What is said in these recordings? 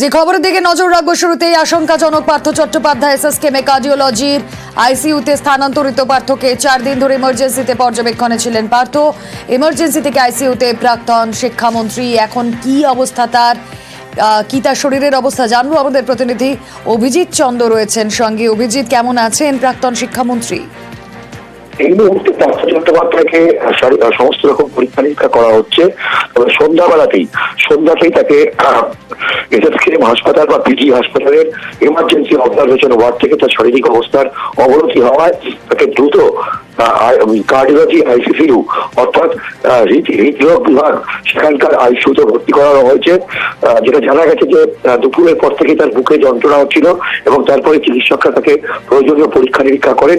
যে খবরের দিকে নজর রাখব শুরুতেই আশঙ্কাজনক পার্থ চট্টোপাধ্যায় এসএসকেমে কার্ডিওলজির আইসিইউতে স্থানান্তরিত পার্থকে চার দিন ধরে ইমার্জেন্সিতে পর্যবেক্ষণে ছিলেন পার্থ। ইমার্জেন্সি থেকে আইসিইউতে প্রাক্তন শিক্ষামন্ত্রী, এখন কি অবস্থা তার? কি তার শরীরের অবস্থা জানব আমাদের প্রতিনিধি অভিজিৎ চন্দ্র রয়েছেন সঙ্গে। অভিজিৎ, কেমন আছেন প্রাক্তন শিক্ষামন্ত্রী? এই মুহূর্তে পার্থ চট্টোপাধ্যায়কে সমস্ত রকম পরীক্ষা নিরীক্ষা করা হচ্ছে। তবে সন্ধ্যাবেলাতেই, সন্ধ্যাতেই তাকে এসএসকেএম হাসপাতাল বা পিজি হাসপাতালের এমার্জেন্সি অবজারভেশন ওয়ার্ড থেকে তার শারীরিক অবস্থার অবনতি হওয়ায় তাকে দ্রুত কার্ডিওলজি আইসিসিউ অর্থাৎ হৃদরোগ বিভাগ, সেখানকার আইসিউতে ভর্তি করানো হয়েছে। যেটা জানা গেছে যে দুপুরের পর থেকে তার বুকে যন্ত্রণা হচ্ছিল এবং তারপরে চিকিৎসকরা তাকে প্রয়োজনীয় পরীক্ষা নিরীক্ষা করেন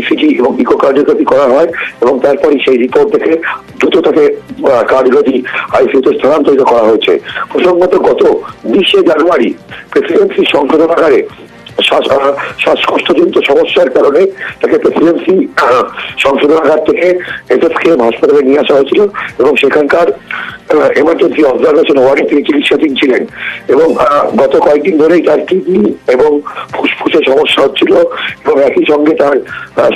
ইসিজি এবং ইকোকার্ডিওগ্রাফি করা হয় এবং তারপরে সেই রিপোর্ট দেখে দ্রুত তাকে কার্ডিওলজি আইসিউতে স্থানান্তরিত করা হয়েছে। প্রসঙ্গত গত বিশে জানুয়ারি প্রেসিডেন্সি সংশোধনাগারে শ্বাসকষ্টজনিত সমস্যার কারণে তাকে প্রেসিডেন্সি সংশোধনাগার থেকে এসএসকেএম হাসপাতালে নিয়ে আসা হয়েছিল এবং সেখানকার এমার্জেন্সি অবজারভেশন ওয়ার্ডে তিনি চিকিৎসাধীন ছিলেন এবং গত কয়েকদিন ধরেই তার কিডনি এবং ফুসফুসে সমস্যা হচ্ছিল এবং একই সঙ্গে তার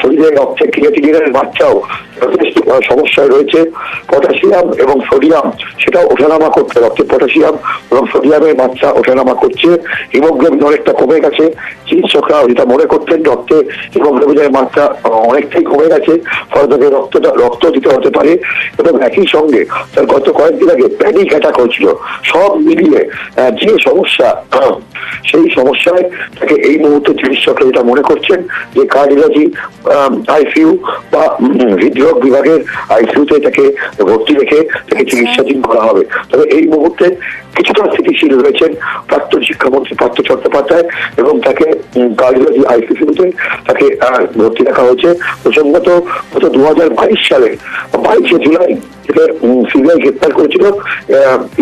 শরীরে রক্তে ক্রিয়াটিনের মাত্রাও যথেষ্ট সমস্যায় রয়েছে। পটাশিয়াম এবং সোডিয়াম সেটাও ওঠানামা করছে রক্তে পটাশিয়াম এবং সোডিয়ামের মাত্রা ওঠানামা করছে। হিমোগ্লোবিন অনেকটা কমে গেছে। চিকিৎসকরা যেটা মনে করতেন রক্তে হিমোগ্লোবিনের মাত্রা অনেকটাই কমে গেছে ফলে তাকে রক্তটা রক্ত দিতে হতে পারে। এবং একই সঙ্গে তার গত কয়েকদিন আগে প্যানিক অ্যাটাক হয়েছিল। সব মিলিয়ে যে সমস্যা সেই সমস্যায় তাকে এই মুহূর্তে চিকিৎসকরা যেটা মনে করছেন যে কার্ডিওলজি আইসিইউ বা উম, হৃদরোগ বিভাগের আইসিউতে তাকে ভর্তি রেখে তাকে চিকিৎসাধীন করা হবে। তবে এই মুহূর্তে কিছুটা স্থিতিশীল রয়েছেন প্রাক্তন শিক্ষামন্ত্রী পার্থ চট্টোপাধ্যায় এবং তাকে কার্ডিওলজি আইসিইউতে তাকে ভর্তি রাখা হয়েছে। প্রসঙ্গত গত দু হাজার বাইশ সালে বাইশে জুলাই থেকে সিবিআই গ্রেপ্তার করেছিল।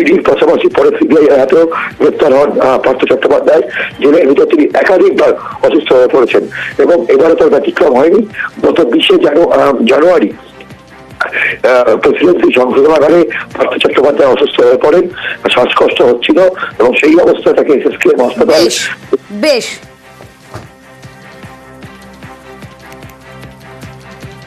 ইডির পাশাপাশি পরে সিবিআই হাতেও গ্রেপ্তার হন পার্থ চট্টোপাধ্যায় জেলের ভিতর তিনি একাধিকবার অসুস্থ হয়ে পড়েছেন। এবং এবারে তার ব্যতিক্রম হয়নি। গত বিশে জানুয়ারি প্রেসিডেন্সি সংশোধনাগারে পার্থ চট্টোপাধ্যায় অসুস্থ হয়ে পড়েন। শ্বাসকষ্ট হচ্ছিল এবং সেই অবস্থায় তাকে এসএসকে হাসপাতাল বেশ।